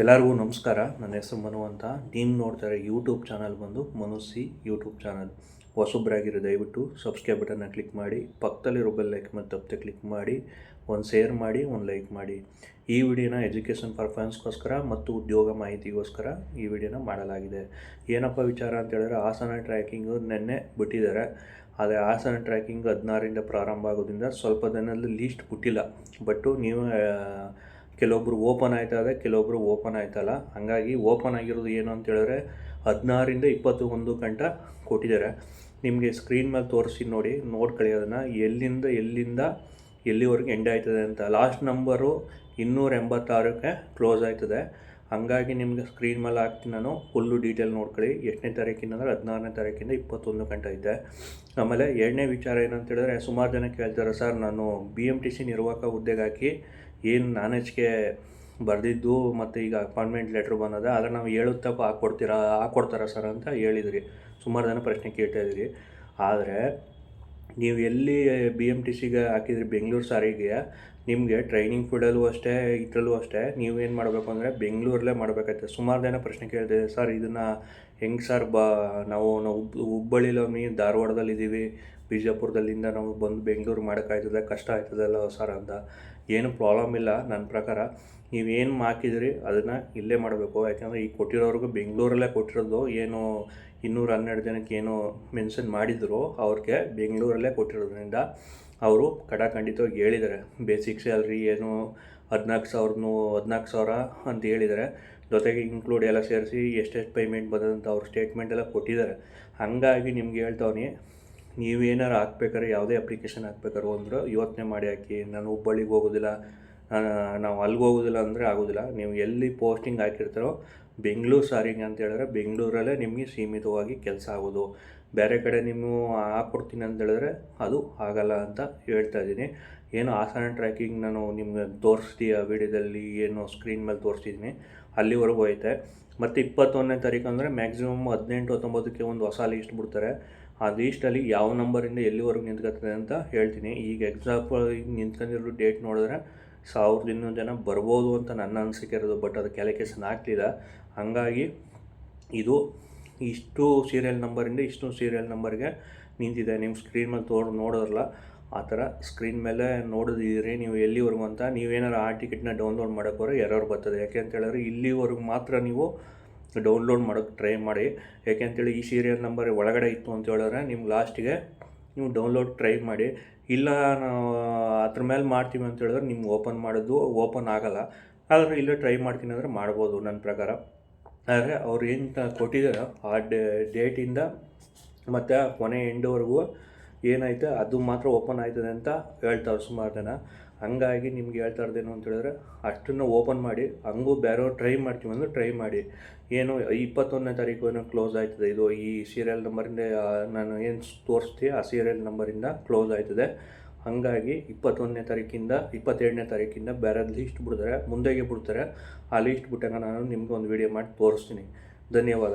ಎಲ್ಲರಿಗೂ ನಮಸ್ಕಾರ. ನನ್ನ ಹೆಸರು ಮನು ಅಂತ. ನೀವು ನೋಡ್ತಾರೆ ಯೂಟ್ಯೂಬ್ ಚಾನಲ್ ಬಂದು ಮನುಸಿ ಯೂಟ್ಯೂಬ್ ಚಾನಲ್ ಹೊಸೊಬ್ಬರಾಗಿರೋ ದಯವಿಟ್ಟು ಸಬ್ಸ್ಕ್ರೈಬ್ ಬಟನ್ನ ಕ್ಲಿಕ್ ಮಾಡಿ, ಪಕ್ಕದಲ್ಲಿರೋ ಬೆಲ್ ಲೈಕ್ ಮತ್ತು ತಪ್ಪದೆ ಕ್ಲಿಕ್ ಮಾಡಿ, ಒಂದು ಶೇರ್ ಮಾಡಿ, ಒಂದು ಲೈಕ್ ಮಾಡಿ. ಈ ವಿಡಿಯೋನ ಎಜುಕೇಷನ್ ಪರ್ಫಾರ್ಮೆನ್ಸ್ಗೋಸ್ಕರ ಮತ್ತು ಉದ್ಯೋಗ ಮಾಹಿತಿಗೋಸ್ಕರ ಈ ವಿಡಿಯೋನ ಮಾಡಲಾಗಿದೆ. ಏನಪ್ಪ ವಿಚಾರ ಅಂತ ಹೇಳಿದ್ರೆ ಆಸನ ಟ್ರ್ಯಾಕಿಂಗು ನೆನ್ನೆ ಬಿಟ್ಟಿದ್ದಾರೆ. ಆದರೆ ಆಸನ ಟ್ರ್ಯಾಕಿಂಗ್ ಹದಿನಾರರಿಂದ ಪ್ರಾರಂಭ ಆಗೋದ್ರಿಂದ ಸ್ವಲ್ಪ ದಿನದಲ್ಲಿ ಲೀಸ್ಟ್ ಬಿಟ್ಟಿಲ್ಲ. ಬಟ್ಟು ನೀವು ಕೆಲವೊಬ್ರು ಓಪನ್ ಆಯ್ತದೆ, ಕೆಲವೊಬ್ರು ಓಪನ್ ಆಯ್ತಲ್ಲ. ಹಾಗಾಗಿ ಓಪನ್ ಆಗಿರೋದು ಏನು ಅಂತ ಹೇಳಿದ್ರೆ ಹದಿನಾರರಿಂದ ಇಪ್ಪತ್ತು ಒಂದು ಗಂಟ ಕೊಟ್ಟಿದ್ದಾರೆ. ನಿಮಗೆ ಸ್ಕ್ರೀನ್ ಮೇಲೆ ತೋರಿಸಿ ನೋಡಿ, ನೋಡ್ಕೊಳ್ಳಿ ಅದನ್ನು. ಎಲ್ಲಿಂದ ಎಲ್ಲಿಂದ, ಎಲ್ಲಿವರೆಗೆ ಎಂಡ್ ಆಯ್ತದೆ ಅಂತ. ಲಾಸ್ಟ್ ನಂಬರು ಇನ್ನೂರ ಎಂಬತ್ತಾರಕ್ಕೆ ಕ್ಲೋಸ್ ಆಯ್ತದೆ. ಹಾಗಾಗಿ ನಿಮಗೆ ಸ್ಕ್ರೀನ್ ಮೇಲೆ ಹಾಕ್ತೀನಿ ನಾನು. ಫುಲ್ಲು ಡೀಟೇಲ್ ನೋಡ್ಕೊಳ್ಳಿ. ಎಷ್ಟನೇ ತಾರೀಕಿಂದ ಅಂದರೆ ಹದಿನಾರನೇ ತಾರೀಕಿಂದ ಇಪ್ಪತ್ತೊಂದು ಗಂಟೆ ಇದೆ ಆಮೇಲೆ ಎರಡನೇ ವಿಚಾರ ಏನಂತ ಹೇಳಿದ್ರೆ ಸುಮಾರು ಜನ ಕೇಳ್ತಾರೆ, ಸರ್, ನಾನು ಬಿ ಎಂ ಟಿ ಸಿ ನಿರ್ವಾಹಕ ಹುದ್ದೆಗೆ ಹಾಕಿ ಏನು ನಾನೆಚ್ಗೆ ಬರೆದಿದ್ದು ಮತ್ತು ಈಗ ಅಪಾಯಿಂಟ್ಮೆಂಟ್ ಲೆಟ್ರ್ ಬಂದದ ಆದರೆ ನಾವು ಹೇಳುತ್ತಪ್ಪ ಹಾಕ್ಕೊಡ್ತೀರಾ ಹಾಕ್ಕೊಡ್ತಾರಾ ಸರ್ ಅಂತ ಹೇಳಿದ್ರಿ. ಸುಮಾರು ಜನ ಪ್ರಶ್ನೆ ಕೇಳ್ತಾ ಇದ್ರಿ. ಆದರೆ ನೀವು ಎಲ್ಲಿ ಬಿ ಎಂ ಟಿ ಸಿಗೆ ಹಾಕಿದ್ರಿ, ಬೆಂಗಳೂರು ಸಾರಿಗೆ ನಿಮಗೆ ಟ್ರೈನಿಂಗ್ ಫೀಲ್ಡಲ್ಲೂ ಅಷ್ಟೇ, ಇದರಲ್ಲೂ ಅಷ್ಟೇ ನೀವೇನು ಮಾಡಬೇಕು ಅಂದರೆ ಬೆಂಗಳೂರಲ್ಲೇ ಮಾಡಬೇಕಾಯ್ತದೆ ಸುಮಾರು ಜನ ಪ್ರಶ್ನೆ ಕೇಳ್ತಿದೆ ಸರ್ ಇದನ್ನು ಹೆಂಗೆ ಸರ್ ಬಾ, ನಾವು ನಾವು ಹುಬ್ ಹುಬ್ಬಳ್ಳಿಲಮ್ಮಿ ಧಾರವಾಡದಲ್ಲಿ ಇದ್ದೀವಿ ಬಿಜಾಪುರದಲ್ಲಿಂದ ನಾವು ಬಂದು ಬೆಂಗಳೂರು ಮಾಡೋಕ್ಕಾಯ್ತದೆ ಕಷ್ಟ ಆಯ್ತದಲ್ಲ ಸರ್ ಅಂತ. ಏನು ಪ್ರಾಬ್ಲಮ್ ಇಲ್ಲ. ನನ್ನ ಪ್ರಕಾರ ನೀವೇನು ಹಾಕಿದಿರಿ ಅದನ್ನು ಇಲ್ಲೇ ಮಾಡಬೇಕು. ಯಾಕಂದರೆ ಈಗ ಕೊಟ್ಟಿರೋರ್ಗು ಬೆಂಗಳೂರಲ್ಲೇ ಕೊಟ್ಟಿರೋದು. ಏನು ಇನ್ನೂರ ಹನ್ನೆರಡು ಜನಕ್ಕೆ ಏನು ಮೆನ್ಷನ್ ಮಾಡಿದ್ರು ಅವ್ರಿಗೆ ಬೆಂಗಳೂರಲ್ಲೇ ಕೊಟ್ಟಿರೋದ್ರಿಂದ ಅವರು ಖಡಾಖಂಡಿತವಾಗಿ ಹೇಳಿದ್ದಾರೆ. ಬೇಸಿಕ್ ಸ್ಯಾಲ್ರಿ ಏನು ಹದಿನಾಲ್ಕು ಸಾವಿರನೂ ಹದಿನಾಲ್ಕು ಸಾವಿರ ಅಂತ ಹೇಳಿದ್ದಾರೆ. ಜೊತೆಗೆ ಇನ್ಕ್ಲೂಡ್ ಎಲ್ಲ ಸೇರಿಸಿ ಎಷ್ಟೆಷ್ಟು ಪೇಮೆಂಟ್ ಬಂದದಂತ ಅವ್ರ ಸ್ಟೇಟ್ಮೆಂಟ್ ಎಲ್ಲ ಕೊಟ್ಟಿದ್ದಾರೆ. ಹಾಗಾಗಿ ನಿಮ್ಗೆ ಹೇಳ್ತಾವನಿ ನೀವೇನಾರು ಹಾಕ್ಬೇಕಾದ್ರೆ, ಯಾವುದೇ ಅಪ್ಲಿಕೇಶನ್ ಹಾಕ್ಬೇಕಾದ್ರು ಅಂದ್ರೆ ಯೋಚನೆ ಮಾಡಿ ಹಾಕಿ, ನಾನು ಹುಬ್ಬಳ್ಳಿಗೆ ಹೋಗೋದಿಲ್ಲ ನಾವು ಅಲ್ಲಿಗೆ ಹೋಗೋದಿಲ್ಲ ಅಂದರೆ ಆಗೋದಿಲ್ಲ. ನೀವು ಎಲ್ಲಿ ಪೋಸ್ಟಿಂಗ್ ಹಾಕಿರ್ತಾರೋ, ಬೆಂಗಳೂರು ಸಾರಿಗೆ ಅಂತ ಹೇಳಿದ್ರೆ ಬೆಂಗಳೂರಲ್ಲೇ ನಿಮಗೆ ಸೀಮಿತವಾಗಿ ಕೆಲಸ ಆಗೋದು. ಬೇರೆ ಕಡೆ ನೀವು ಹಾಕ್ಕೊಡ್ತೀನಿ ಅಂತ ಹೇಳಿದ್ರೆ ಅದು ಆಗಲ್ಲ ಅಂತ ಹೇಳ್ತಾ ಇದ್ದೀನಿ. ಏನು ಆಸನ ಟ್ರ್ಯಾಕಿಂಗ್ ನಾನು ನಿಮ್ಗೆ ತೋರಿಸ್ತೀಯ ವಿಡಿಯೋದಲ್ಲಿ, ಏನು ಸ್ಕ್ರೀನ್ ಮೇಲೆ ತೋರಿಸ್ತಿದ್ದೀನಿ. ಅಲ್ಲಿವರೆಗೂ ಹೋಯ್ತೆ. ಮತ್ತು ಇಪ್ಪತ್ತೊಂದನೇ ತಾರೀಕು ಅಂದರೆ ಮ್ಯಾಕ್ಸಿಮಮ್ ಹದಿನೆಂಟು ಹತ್ತೊಂಬತ್ತಕ್ಕೆ ಒಂದು ಹೊಸ ಲೀಸ್ಟ್ ಬಿಡ್ತಾರೆ. ಆ ಲೀಸ್ಟಲ್ಲಿ ಯಾವ ನಂಬರಿಂದ ಎಲ್ಲಿವರೆಗೂ ನಿಂತ್ಕೊತದೆ ಅಂತ ಹೇಳ್ತೀನಿ. ಈಗ ಎಕ್ಸಾಂಪಲ್ ಈಗ ನಿಂತ್ಕೊಂಡಿರೋ ಡೇಟ್ ನೋಡಿದ್ರೆ ಸಾವಿರದ ಇನ್ನೂರು ಜನ ಬರ್ಬೋದು ಅಂತ ನನ್ನ ಅನಿಸಿಕೆ ಇರೋದು ಬಟ್ ಅದು ಕ್ಯಾಲ್ಕುಲೇಷನ್ ಆಗ್ತಿಲ್ಲ. ಹಾಗಾಗಿ ಇದು ಇಷ್ಟು ಸೀರಿಯಲ್ ನಂಬರಿಂದ ಇಷ್ಟು ಸೀರಿಯಲ್ ನಂಬರ್ಗೆ ನಿಂತಿದೆ. ನಿಮ್ಮ ಸ್ಕ್ರೀನ್ ಮೇಲೆ ತೋರ್ ನೋಡೋದ್ರಲ್ಲ ಆ ಥರ ಸ್ಕ್ರೀನ್ ಮೇಲೆ ನೋಡಿದಿರಿ ನೀವು ಎಲ್ಲಿವರೆಗೂ ಅಂತ ನೀವೇನಾರು ಆ ಟಿಕೆಟ್ನ ಡೌನ್ಲೋಡ್ ಮಾಡೋಕ್ಕೋರೆ ಎರರ್ ಬರ್ತದೆ. ಯಾಕೆ ಅಂತ ಹೇಳಿದ್ರೆ ಇಲ್ಲಿವರೆಗೂ ಮಾತ್ರ ನೀವು ಡೌನ್ಲೋಡ್ ಮಾಡೋಕ್ಕೆ ಟ್ರೈ ಮಾಡಿ. ಯಾಕೆ ಅಂತೇಳಿ ಈ ಸೀರಿಯಲ್ ನಂಬರ್ ಒಳಗಡೆ ಇತ್ತು ಅಂತ ಹೇಳಿದ್ರೆ ನಿಮ್ಗೆ ಲಾಸ್ಟಿಗೆ ನೀವು ಡೌನ್ಲೋಡ್ ಟ್ರೈ ಮಾಡಿ. ಇಲ್ಲ ನಾವು ಅದ್ರ ಮೇಲೆ ಮಾಡ್ತೀವಿ ಅಂತ ಹೇಳಿದ್ರೆ ನಿಮ್ಗೆ ಓಪನ್ ಮಾಡೋದು ಓಪನ್ ಆಗಲ್ಲ. ಆದರೆ ಇಲ್ಲೇ ಟ್ರೈ ಮಾಡ್ತೀನಿ ಅಂದರೆ ಮಾಡ್ಬೋದು ನನ್ನ ಪ್ರಕಾರ. ಆದರೆ ಅವ್ರು ಏನು ಕೊಟ್ಟಿದ್ದಾರೋ ಆ ಡೇಟಿಂದ ಮತ್ತು ಕೊನೆ ಎಂಡ್ವರೆಗೂ ಏನೈತೆ ಅದು ಮಾತ್ರ ಓಪನ್ ಆಯ್ತದೆ ಅಂತ ಹೇಳ್ತಾರೆ ಸುಮಾರು ಜನ. ಹಂಗಾಗಿ ನಿಮ್ಗೆ ಹೇಳ್ತಾ ಇರೋದೇನು ಅಂತ ಹೇಳಿದ್ರೆ, ಅಷ್ಟನ್ನು ಓಪನ್ ಮಾಡಿ, ಹಂಗೂ ಬೇರೆಯವ್ರು ಟ್ರೈ ಮಾಡ್ತೀವಿ ಅಂದ್ರೆ ಟ್ರೈ ಮಾಡಿ. ಏನು, ಇಪ್ಪತ್ತೊಂದನೇ ತಾರೀಕು ಏನೋ ಕ್ಲೋಸ್ ಆಯ್ತದೆ. ಇದು ಈ ಸೀರಿಯಲ್ ನಂಬರಿಂದ ನಾನು ಏನು ತೋರಿಸ್ತೀವಿ ಆ ಸೀರಿಯಲ್ ನಂಬರಿಂದ ಕ್ಲೋಸ್ ಆಯ್ತದೆ. ಹಾಗಾಗಿ ಇಪ್ಪತ್ತೊಂದನೇ ತಾರೀಕಿಂದ ಇಪ್ಪತ್ತೆರಡನೇ ತಾರೀಕಿಂದ ಬೇರೆ ಲೀಸ್ಟ್ ಬಿಡ್ತಾರೆ. ಮುಂದೆಗೆ ಬಿಡ್ತಾರೆ. ಆ ಲೀಸ್ಟ್ ಬಿಟ್ಟಾಗ ನಾನು ನಿಮ್ಗೆ ಒಂದು ವಿಡಿಯೋ ಮಾಡಿ ತೋರಿಸ್ತೀನಿ. ಧನ್ಯವಾದ.